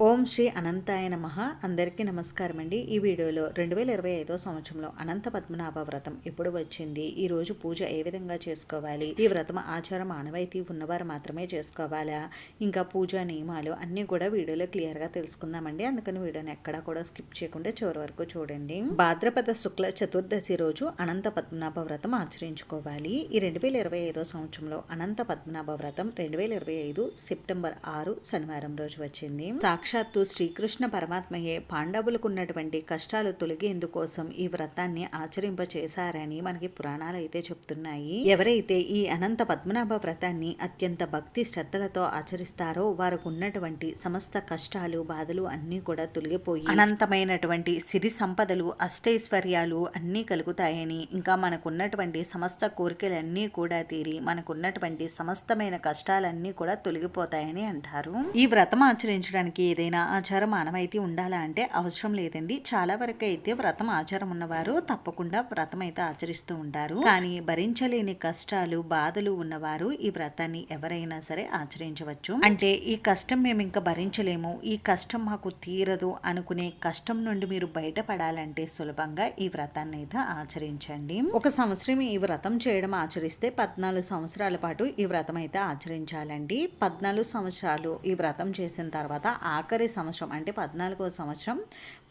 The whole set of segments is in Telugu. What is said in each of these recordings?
ఓం శ్రీ అనంతాయ నమ. అందరికీ నమస్కారం అండి ఈ వీడియోలో రెండు వేల ఇరవై ఐదో సంవత్సరంలో అనంత పద్మనాభ వ్రతం ఎప్పుడు వచ్చింది? ఈ రోజు పూజ ఏ విధంగా చేసుకోవాలి? ఈ వ్రతం ఆచారం ఆనవాయితీ ఉన్నవారు మాత్రమే చేసుకోవాలా? ఇంకా పూజా నియమాలు అన్నీ కూడా వీడియోలో క్లియర్గా తెలుసుకుందామండి. అందుకని వీడియోని ఎక్కడా కూడా స్కిప్ చేయకుండా చివరి వరకు చూడండి. భాద్రపద శుక్ల చతుర్దశి రోజు అనంత పద్మనాభ వ్రతం ఆచరించుకోవాలి. ఈ రెండు వేల ఇరవై ఐదో సంవత్సరంలో అనంత పద్మనాభ వ్రతం రెండు వేల ఇరవై ఐదు సెప్టెంబర్ ఆరు శనివారం రోజు వచ్చింది. సాక్షాత్తు శ్రీకృష్ణ పరమాత్మయే. పాండవులకు ఉన్నటువంటి కష్టాలు తొలగేందుకోసం ఈ వ్రతాన్ని ఆచరింప చేశారని మనకి పురాణాలు అయితే చెప్తున్నాయి. ఎవరైతే ఈ అనంత పద్మనాభ వ్రతాన్ని అత్యంత భక్తి శ్రద్ధలతో ఆచరిస్తారో వారికి ఉన్నటువంటి సమస్త కష్టాలు బాధలు అన్నీ కూడా తొలగిపోయి అనంతమైనటువంటి సిరి సంపదలు అష్టైశ్వర్యాలు అన్నీ కలుగుతాయని ఇంకా మనకున్నటువంటి సమస్త కోరికలన్నీ కూడా తీరి మనకున్నటువంటి సమస్తమైన కష్టాలన్నీ కూడా తొలగిపోతాయని అంటారు. ఈ వ్రతం ఆచరించడానికి ఏదైనా ఆచారం ఆనవాయితీ ఉండాలా అంటే అవసరం లేదండి. చాలా వరకు అయితే వ్రతం ఆచారం ఉన్నవారు తప్పకుండా వ్రతం అయితే ఆచరిస్తూ ఉంటారు. కానీ భరించలేని కష్టాలు బాధలు ఉన్నవారు ఈ వ్రతాన్ని ఎవరైనా సరే ఆచరించవచ్చు. అంటే ఈ కష్టం మేము ఇంకా భరించలేము ఈ కష్టం మాకు తీరదు అనుకునే కష్టం నుండి మీరు బయటపడాలంటే సులభంగా ఈ వ్రతాన్ని అయితే ఆచరించండి. ఒక సంవత్సరం ఈ వ్రతం చేయడం ఆచరిస్తే పద్నాలుగు సంవత్సరాల పాటు ఈ వ్రతం అయితే ఆచరించాలండి. పద్నాలుగు సంవత్సరాలు ఈ వ్రతం చేసిన తర్వాత ఆఖరి సంవత్సరం అంటే పద్నాలుగో సంవత్సరం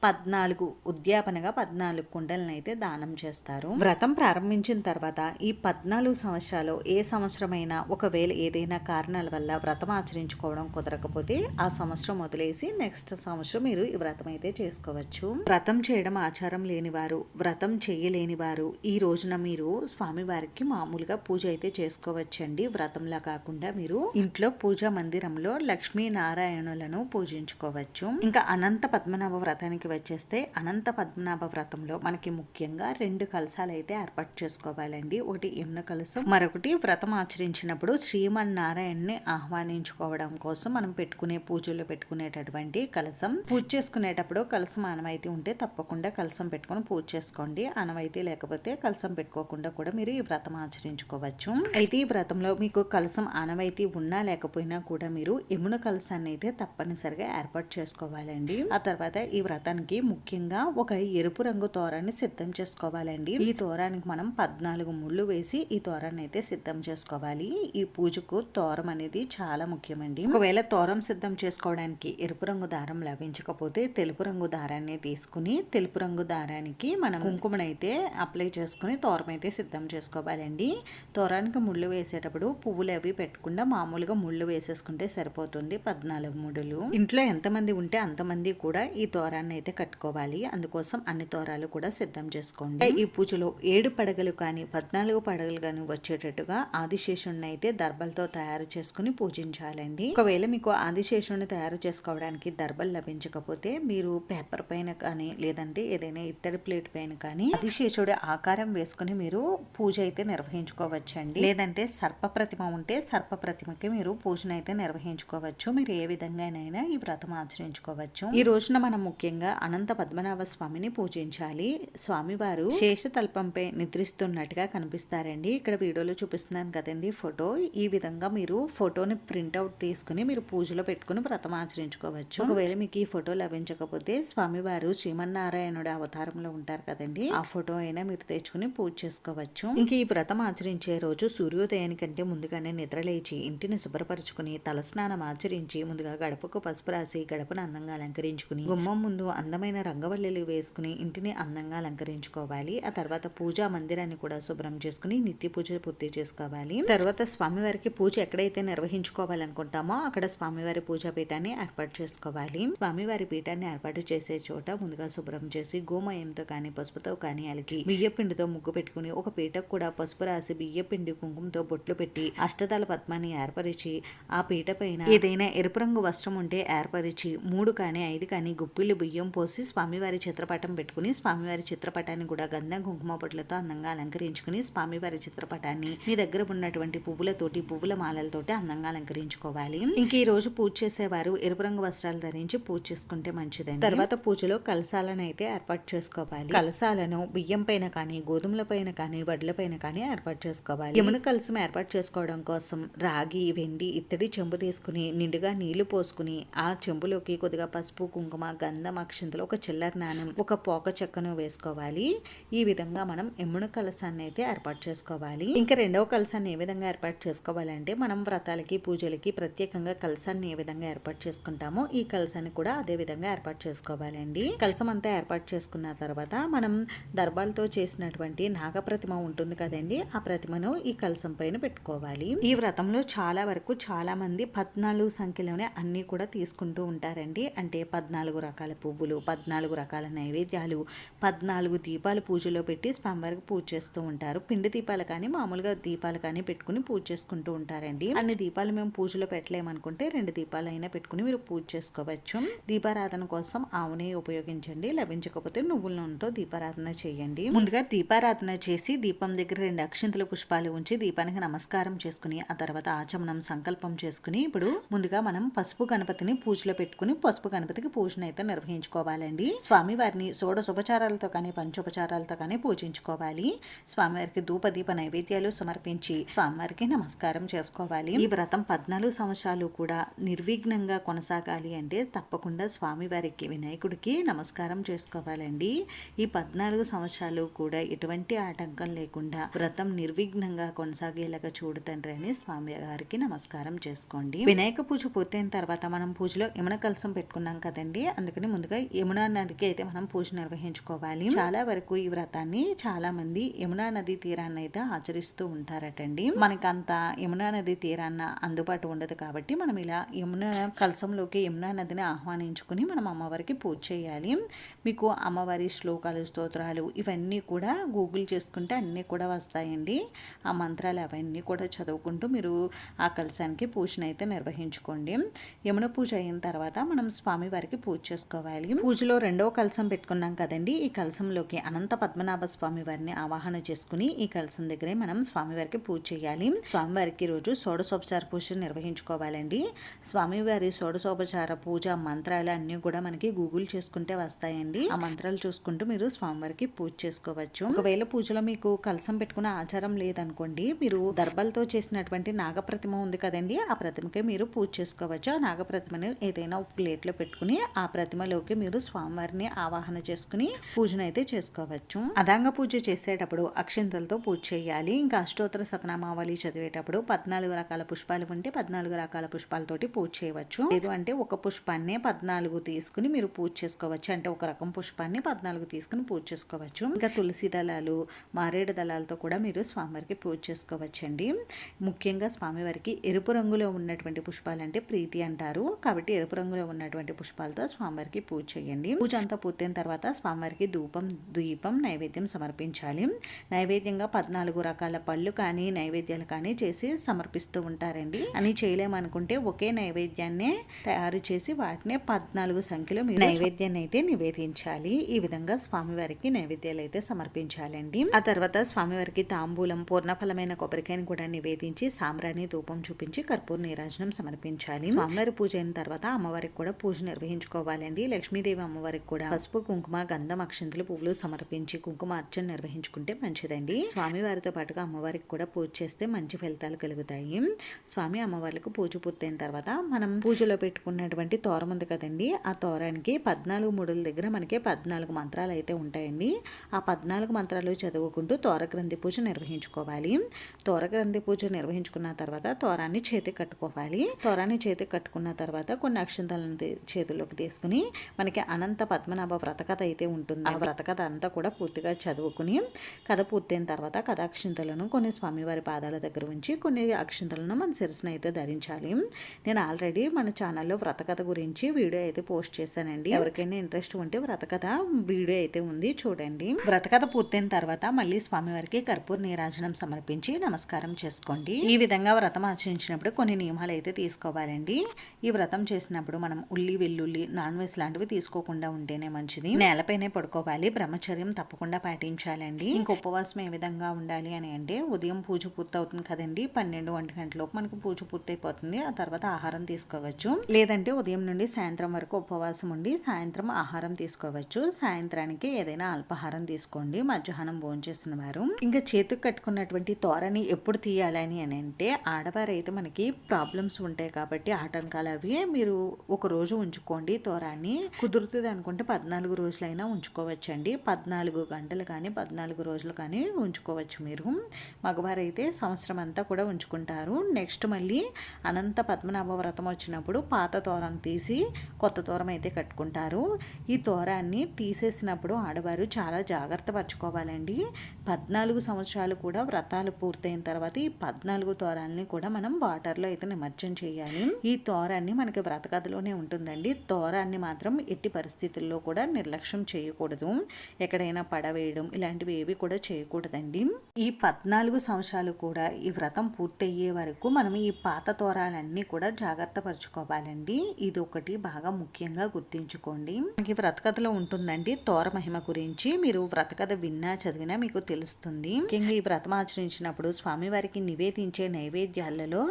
పద్నాలుగు ఉద్యాపనగా పద్నాలుగు కుండలను అయితే దానం చేస్తారు. వ్రతం ప్రారంభించిన తర్వాత ఈ పద్నాలుగు సంవత్సరాలు ఏ సంవత్సరమైనా ఒకవేళ ఏదైనా కారణాల వల్ల వ్రతం ఆచరించుకోవడం కుదరకపోతే ఆ సంవత్సరం వదిలేసి నెక్స్ట్ సంవత్సరం మీరు ఈ వ్రతం అయితే చేసుకోవచ్చు. వ్రతం చేయడం ఆచారం లేని వారు వ్రతం చేయలేని వారు ఈ రోజున మీరు స్వామివారికి మామూలుగా పూజ అయితే చేసుకోవచ్చండి. వ్రతంలా కాకుండా మీరు ఇంట్లో పూజా మందిరంలో లక్ష్మీ నారాయణులను పూజించుకోవచ్చు. ఇంకా అనంత పద్మనాభ వ్రతానికి వచ్చేస్తే అనంత పద్మనాభ వ్రతంలో మనకి ముఖ్యంగా రెండు కలసాలు అయితే ఏర్పాటు చేసుకోవాలండి. ఒకటి యమున కలసం మరొకటి వ్రతం ఆచరించినప్పుడు శ్రీమన్నారాయణ్ణి ఆహ్వానించుకోవడం కోసం మనం పెట్టుకునే పూజలు పెట్టుకునేటటువంటి కలసం పూజ చేసుకునేటప్పుడు కలసం అనమైతే ఉంటే తప్పకుండా కలసం పెట్టుకొని పూజ చేసుకోండి. అనమైతే లేకపోతే కలసం పెట్టుకోకుండా కూడా మీరు ఈ వ్రతం ఆచరించుకోవచ్చు. అయితే ఈ వ్రతంలో మీకు కలసం ఆనవాయితీ ఉన్నా లేకపోయినా కూడా మీరు యమున కలసాన్ని అయితే తప్పనిసరిగా ఏర్పాటు చేసుకోవాలండి. ఆ తర్వాత ఈ వ్రతానికి ముఖ్యంగా ఒక ఎరుపు రంగు తోరాన్ని సిద్ధం చేసుకోవాలండి. ఈ తోరానికి మనం పద్నాలుగు ముళ్ళు వేసి ఈ తోరాన్ని అయితే సిద్ధం చేసుకోవాలి. ఈ పూజకు తోరం అనేది చాలా ముఖ్యమండి. ఒకవేళ తోరం సిద్ధం చేసుకోవడానికి ఎరుపు రంగు దారం లభించకపోతే తెలుపు రంగు దారాన్ని తీసుకుని తెలుపు రంగు దారానికి మనం కుంకుమనైతే అప్లై చేసుకుని తోరం అయితే సిద్ధం చేసుకోవాలండి. తోరానికి ముళ్ళు వేసేటప్పుడు పువ్వులు అవి పెట్టకుండా మామూలుగా ముళ్ళు వేసేసుకుంటే సరిపోతుంది పద్నాలుగు ముడులు. ఇంట్లో ఎంతమంది ఉంటే అంతమంది కూడా ఈ తోరాన్ని అయితే కట్టుకోవాలి. అందుకోసం అన్ని తోరాలు కూడా సిద్ధం చేసుకోండి. ఈ పూజలో ఏడు పడగలు కానీ పద్నాలుగు పడగలు కానీ వచ్చేటట్టుగా ఆదిశేషుణ్ణి అయితే దర్భలతో తయారు చేసుకుని పూజించాలండి. ఒకవేళ మీకు ఆదిశేషుణ్ణి తయారు చేసుకోవడానికి దర్భలు లభించకపోతే మీరు పేపర్ పైన కానీ లేదంటే ఏదైనా ఇత్తడి ప్లేట్ పైన కానీ ఆదిశేషుడి ఆకారం వేసుకుని మీరు పూజ అయితే నిర్వహించుకోవచ్చండి. లేదంటే సర్ప ప్రతిమ ఉంటే సర్ప ప్రతిమకి మీరు పూజను అయితే నిర్వహించుకోవచ్చు. మీరు ఏ విధంగానైనా ఈ వ్రతం ఆచరించుకోవచ్చు. ఈ రోజున మనం ముఖ్యంగా అనంత పద్మనాభ స్వామిని పూజించాలి. స్వామివారు శేషతల్పంపై నిద్రిస్తున్నట్టుగా కనిపిస్తారండి. ఇక్కడ వీడియోలో చూపిస్తున్నాను కదండి ఫోటో. ఈ విధంగా మీరు ఫోటోని ప్రింట్అవుట్ తీసుకుని మీరు పూజలో పెట్టుకుని వ్రతం ఆచరించుకోవచ్చు. ఒకవేళ మీకు ఈ ఫోటో లభించకపోతే స్వామివారు శ్రీమన్నారాయణుడు అవతారంలో ఉంటారు కదండి. ఆ ఫోటో అయినా మీరు తెచ్చుకుని పూజ చేసుకోవచ్చు. ఇంక ఈ వ్రతం ఆచరించే రోజు సూర్యోదయానికంటే ముందుగానే నిద్రలేచి ఇంటిని శుభ్రపరచుకుని తలస్నానం ఆచరించి ముందుగా గడపకు పసుపు రాసి గడపను అందంగా అలంకరించుకుని గుమ్మం ముందు అందమైన రంగవల్లిలు వేసుకుని ఇంటిని అందంగా అలంకరించుకోవాలి. ఆ తర్వాత పూజా మందిరాన్ని కూడా శుభ్రం చేసుకుని నిత్య పూజ పూర్తి చేసుకోవాలి. తర్వాత స్వామివారికి పూజ ఎక్కడైతే నిర్వహించుకోవాలనుకుంటామో అక్కడ స్వామివారి పూజా పీఠాన్ని ఏర్పాటు చేసుకోవాలి. స్వామివారి పీఠాన్ని ఏర్పాటు చేసే చోట ముందుగా శుభ్రం చేసి గోమయంతో కానీ పసుపుతో కానీ అలికి బియ్య పిండితో ముగ్గు పెట్టుకుని ఒక పీటకు కూడా పసుపు రాసి బియ్య పిండి కుంకుమతో బొట్లు పెట్టి అష్టదళ పద్మాన్ని ఏర్పరిచి ఆ పీట పైన ఏదైనా ఎరుపు రంగు వస్త్రం ఉంటే ఏర్పరిచి మూడు కానీ ఐదు కానీ గుప్పిళ్ళు బియ్యం పోసి స్వామివారి చిత్రపటం పెట్టుకుని స్వామివారి చిత్రపటాన్ని కూడా గంధం కుంకుమ పొట్లతో అందంగా అలంకరించుకుని స్వామివారి చిత్రపటాన్ని మీ దగ్గర ఉన్నటువంటి పువ్వులతోటి పువ్వుల మాలలతోటి అందంగా అలంకరించుకోవాలి. ఇంక ఈ రోజు పూజ చేసేవారు ఎరుపు రంగు వస్త్రాలు ధరించి పూజ చేసుకుంటే మంచిదండి. తర్వాత పూజలో కలసాలను అయితే ఏర్పాటు చేసుకోవాలి. కలసాలను బియ్యం పైన కానీ గోధుమల పైన కానీ వడ్ల పైన కానీ ఏర్పాటు చేసుకోవాలి. యమున కలసం ఏర్పాటు చేసుకోవడం కోసం రాగి వెండి ఇత్తడి చెంబు తీసుకుని నిండుగా నీళ్ళు పోసుకుని ఆ చెంబులోకి కొద్దిగా పసుపు కుంకుమ గంధం చింతలు ఒక చిల్లర నాణ్యం ఒక పోక చెక్కను వేసుకోవాలి. ఈ విధంగా మనం ఎమ్మున కలసాన్ని అయితే ఏర్పాటు చేసుకోవాలి. ఇంకా రెండవ కలసాన్ని ఏ విధంగా ఏర్పాటు చేసుకోవాలంటే మనం వ్రతాలకి పూజలకి ప్రత్యేకంగా కలసాన్ని ఏ విధంగా ఏర్పాటు చేసుకుంటామో ఈ కలసాన్ని కూడా అదే విధంగా ఏర్పాటు చేసుకోవాలండి. కలసం అంతా ఏర్పాటు చేసుకున్న తర్వాత మనం దర్బాలతో చేసినటువంటి నాగప్రతిమ ఉంటుంది కదండి ఆ ప్రతిమను ఈ కలసం పైన పెట్టుకోవాలి. ఈ వ్రతంలో చాలా వరకు చాలా మంది పద్నాలుగు సంఖ్యలోనే అన్ని కూడా తీసుకుంటూ ఉంటారండి. అంటే పద్నాలుగు రకాల పువ్వులు పద్నాలుగు రకాల నైవేద్యాలు పద్నాలుగు దీపాలు పూజలో పెట్టి స్వామివారికి పూజ చేస్తూ ఉంటారు. పిండి దీపాలు కానీ మామూలుగా దీపాలు కానీ పెట్టుకుని పూజ చేసుకుంటూ ఉంటారండి. అన్ని దీపాలు మేము పూజలో పెట్టలేమనుకుంటే రెండు దీపాలు అయినా పెట్టుకుని మీరు పూజ చేసుకోవచ్చు. దీపారాధన కోసం ఆవునే ఉపయోగించండి. లభించకపోతే నువ్వుల నూనెతో దీపారాధన చేయండి. ముందుగా దీపారాధన చేసి దీపం దగ్గర రెండు అక్షింతల పుష్పాలు ఉంచి దీపానికి నమస్కారం చేసుకుని ఆ తర్వాత ఆచమనం సంకల్పం చేసుకుని ఇప్పుడు ముందుగా మనం పసుపు గణపతిని పూజలో పెట్టుకుని పసుపు గణపతికి పూజన అయితే నిర్వహించుకోవాలండి స్వామి వారిని కానీ పంచోపచారాలతో కానీ పూజించుకోవాలి. స్వామివారికి ధూప దీప నైవేద్యాలు సమర్పించి స్వామివారికి నమస్కారం చేసుకోవాలి. ఈ వ్రతం పద్నాలుగు సంవత్సరాలు కూడా నిర్విఘ్నంగా కొనసాగాలి అంటే తప్పకుండా స్వామివారికి వినాయకుడికి నమస్కారం చేసుకోవాలండి. ఈ పద్నాలుగు సంవత్సరాలు కూడా ఎటువంటి ఆటంకం లేకుండా వ్రతం నిర్విఘ్నంగా కొనసాగేలాగా చూడు తండ్రి అని స్వామి గారికి నమస్కారం చేసుకోండి. వినాయక పూజ పూర్తయిన తర్వాత మనం పూజలో యమున కలసం పెట్టుకున్నాం కదండి అందుకని ముందుగా యమునా నదికి అయితే మనం పూజ నిర్వహించుకోవాలి. చాలా వరకు ఈ వ్రతాన్ని చాలా మంది యమునా నది తీరాన్ని అయితే ఆచరిస్తూ ఉంటారటండి. మనకి అంత యమునా నది తీరాన్న అందుబాటు ఉండదు కాబట్టి మనం ఇలా యమున కలసంలోకి యమునా నదిని ఆహ్వానించుకుని మనం అమ్మవారికి పూజ చేయాలి. మీకు అమ్మవారి శ్లోకాలు స్తోత్రాలు ఇవన్నీ కూడా గూగుల్ చేసుకుంటే అన్నీ కూడా వస్తాయండి. ఆ మంత్రాలు అవన్నీ కూడా చదువుకుంటూ మీరు ఆ కలశానికి పూజనైతే నిర్వహించుకోండి. యమున పూజ అయిన తర్వాత మనం స్వామి వారికి పూజ చేసుకోవాలి. పూజలో రెండవ కలసం పెట్టుకున్నాం కదండి. ఈ కలసంలోకి అనంత పద్మనాభ స్వామి వారిని ఆవాహన చేసుకుని ఈ కలసం దగ్గరే మనం స్వామివారికి పూజ చేయాలి. స్వామివారికి రోజు షోడశోపచార పూజ నిర్వహించుకోవాలండి. స్వామివారి షోడశోపచార పూజ మంత్రాలు అన్నీ కూడా మనకి గూగుల్ చేసుకుంటే వస్తాయండి. ఆ మంత్రాలు చూసుకుంటూ మీరు స్వామివారికి పూజ చేసుకోవచ్చు. ఒకవేళ పూజలో మీకు కలసం పెట్టుకునే ఆచారం లేదనుకోండి మీరు దర్భలతో చేసినటువంటి నాగప్రతిమ ఉంది కదండి ఆ ప్రతిమకే మీరు పూజ చేసుకోవచ్చు. ఆ నాగప్రతిమను ఏదైనా ప్లేట్లో పెట్టుకుని ఆ ప్రతిమలోకి మీరు స్వామివారిని ఆవాహన చేసుకుని పూజను అయితే చేసుకోవచ్చు. అదాంగ పూజ చేసేటప్పుడు అక్షింతలతో పూజ చేయాలి. ఇంకా అష్టోత్తర సతనామావళి చదివేటప్పుడు పద్నాలుగు రకాల పుష్పాలు ఉంటే పద్నాలుగు రకాల పుష్పాలతోటి పూజ చేయవచ్చు. లేదు అంటే ఒక పుష్పాన్ని పద్నాలుగు తీసుకుని మీరు పూజ చేసుకోవచ్చు. అంటే ఒక రకం పుష్పాన్ని పద్నాలుగు తీసుకుని పూజ చేసుకోవచ్చు. ఇంకా తులసి దళాలు మారేడు దళాలతో కూడా మీరు స్వామివారికి పూజ చేసుకోవచ్చండి. ముఖ్యంగా స్వామివారికి ఎరుపు రంగులో ఉన్నటువంటి పుష్పాలు అంటే ప్రీతి అంటారు. కాబట్టి ఎరుపు రంగులో ఉన్నటువంటి పుష్పాలతో స్వామివారికి పూజ చేయండి. పూజ అంతా పూర్తయిన తర్వాత స్వామివారికి ధూపం దీపం నైవేద్యం సమర్పించాలి. నైవేద్యంగా పద్నాలుగు రకాల పళ్ళు కానీ నైవేద్యాలు కానీ చేసి సమర్పిస్తూ ఉంటారండి. అని చేయలేమనుకుంటే ఒకే నైవేద్యాన్నే తయారు చేసి వాటినే పద్నాలుగు సంఖ్యలో నైవేద్యాన్ని అయితే నివేదించాలి. ఈ విధంగా స్వామివారికి నైవేద్యాలు అయితే సమర్పించాలండి. ఆ తర్వాత స్వామివారికి తాంబూలం పూర్ణఫలమైన కొబ్బరికాయని కూడా నివేదించి సాంబ్రాణి ధూపం చూపించి కర్పూర నీరాజనం సమర్పించాలి. స్వామివారి పూజ అయిన తర్వాత అమ్మవారికి కూడా పూజ నిర్వహించుకోవాలండి. లక్ష్మీదేవి అమ్మవారికి కూడా పసుపు కుంకుమ గంధం అక్షంతులు పువ్వులు సమర్పించి కుంకుమ అర్చన నిర్వహించుకుంటే మంచిదండి. స్వామివారితో పాటుగా అమ్మవారికి కూడా పూజ చేస్తే మంచి ఫలితాలు కలుగుతాయి. స్వామి అమ్మవార్లకు పూజ పూర్తయిన తర్వాత మనం పూజలో పెట్టుకున్నటువంటి తోరం ఉంది కదండి ఆ తోరానికి పద్నాలుగు ముడుల దగ్గర మనకి పద్నాలుగు మంత్రాలు అయితే ఉంటాయండి. ఆ పద్నాలుగు మంత్రాలు చదువుకుంటూ తోరగ్రంథి పూజ నిర్వహించుకోవాలి. తోరగ్రంథి పూజ నిర్వహించుకున్న తర్వాత తోరాన్ని చేతికి కట్టుకోవాలి. తోరాన్ని చేతికి కట్టుకున్న తర్వాత కొన్ని అక్షంతాలను చేతుల్లోకి తీసుకుని మనకి అనంత పద్మనాభ వ్రతకథ అయితే ఉంటుంది. ఆ వ్రతకథ అంతా కూడా పూర్తిగా చదువుకుని కథ పూర్తయిన తర్వాత కథ అక్షింతలను కొన్ని స్వామివారి పాదాల దగ్గర ఉంచి కొన్ని అక్షింతలను మన శిరస్సును అయితే ధరించాలి. నేను ఆల్రెడీ మన ఛానల్లో వ్రతకథ గురించి వీడియో అయితే పోస్ట్ చేశానండి. ఎవరికైనా ఇంట్రెస్ట్ ఉంటే వ్రతకథ వీడియో అయితే ఉంది చూడండి. వ్రతకథ పూర్తయిన తర్వాత మళ్ళీ స్వామివారికి కర్పూర్ నీరాజనం సమర్పించి నమస్కారం చేసుకోండి. ఈ విధంగా వ్రతం ఆచరించినప్పుడు కొన్ని నియమాలు అయితే తీసుకోవాలండి. ఈ వ్రతం చేసినప్పుడు మనం ఉల్లి వెల్లుల్లి నాన్ వెజ్ లాంటివి తీసుకోకుండా ఉంటేనే మంచిది. నేలపైనే పడుకోవాలి. బ్రహ్మచర్యం తప్పకుండా పాటించాలండి. ఇంక ఉపవాసం ఏ విధంగా ఉండాలి అని అంటే ఉదయం పూజ పూర్తవుతుంది కదండి. పన్నెండు ఒంటి గంటలోపు మనకి పూజ పూర్తయిపోతుంది. ఆ తర్వాత ఆహారం తీసుకోవచ్చు. లేదంటే ఉదయం నుండి సాయంత్రం వరకు ఉపవాసం ఉండి సాయంత్రం ఆహారం తీసుకోవచ్చు. సాయంత్రానికి ఏదైనా అల్పాహారం తీసుకోండి. మధ్యాహ్నం భోంచేసిన వారు. ఇంకా చేతికి కట్టుకున్నటువంటి తోరని ఎప్పుడు తీయాలని అని అంటే ఆడవారైతే మనకి ప్రాబ్లమ్స్ ఉంటాయి కాబట్టి ఆటంకాలు అవి. మీరు ఒక రోజు ఉంచుకోండి తోరాన్ని. కుదురుతుంది అనుకుంటే పద్నాలుగు రోజులైనా ఉంచుకోవచ్చండి. పద్నాలుగు గంటలు కానీ పద్నాలుగు రోజులు కానీ ఉంచుకోవచ్చు మీరు. మగవారైతే సంవత్సరం అంతా కూడా ఉంచుకుంటారు. నెక్స్ట్ మళ్ళీ అనంత పద్మనాభ వ్రతం వచ్చినప్పుడు పాత తోరం తీసి కొత్త తోరం అయితే కట్టుకుంటారు. ఈ తోరాన్ని తీసేసినప్పుడు ఆడవారు చాలా జాగ్రత్త పరచుకోవాలండి. పద్నాలుగు సంవత్సరాలు కూడా వ్రతాలు పూర్తయిన తర్వాత ఈ పద్నాలుగు తోరాలని కూడా మనం వాటర్లో అయితే నిమజ్జనం చేయాలి. ఈ తోరాన్ని మనకి వ్రతకథలోనే ఉంటుందండి. తోరాన్ని మాత్రం ఎట్టి పరిస్థితుల్లో కూడా నిర్లక్ష్యం చేయకూడదు. ఎక్కడైనా పడవేయడం ఇలాంటివి ఏవి కూడా చేయకూడదండి. ఈ పద్నాలుగు సంవత్సరాలు కూడా ఈ వ్రతం పూర్తయ్యే వరకు మనం ఈ పాత తోరాలన్నీ కూడా జాగ్రత్త పరుచుకోవాలండి. ఇది ఒకటి బాగా ముఖ్యంగా గుర్తించుకోండి. మనకి వ్రతకథలో ఉంటుందండి తోర మహిమ గురించి. మీరు వ్రతకథ విన్నా చదివినా మీకు తెలుస్తుంది. ముఖ్యంగా ఈ వ్రతం ఆచరించినప్పుడు స్వామివారికి నివేదించే నైవేద్యాలలో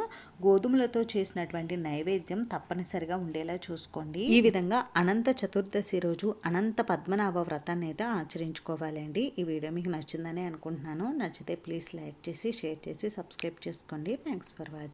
గోధుమలతో చేసినటువంటి నైవేద్యం తప్పనిసరిగా ఉండేలా చూసుకోండి. ఈ విధంగా అనంత చతుర్దశి రోజు అనంత పద్మనాభ వ్రతాన్ని అయితే ఆచరించుకోవాలండి ఈ వీడియో మీకు నచ్చిందని అనుకుంటున్నాను. నచ్చితే ప్లీజ్ లైక్ చేసి షేర్ చేసి సబ్స్క్రైబ్ చేసుకోండి. Thanks for watching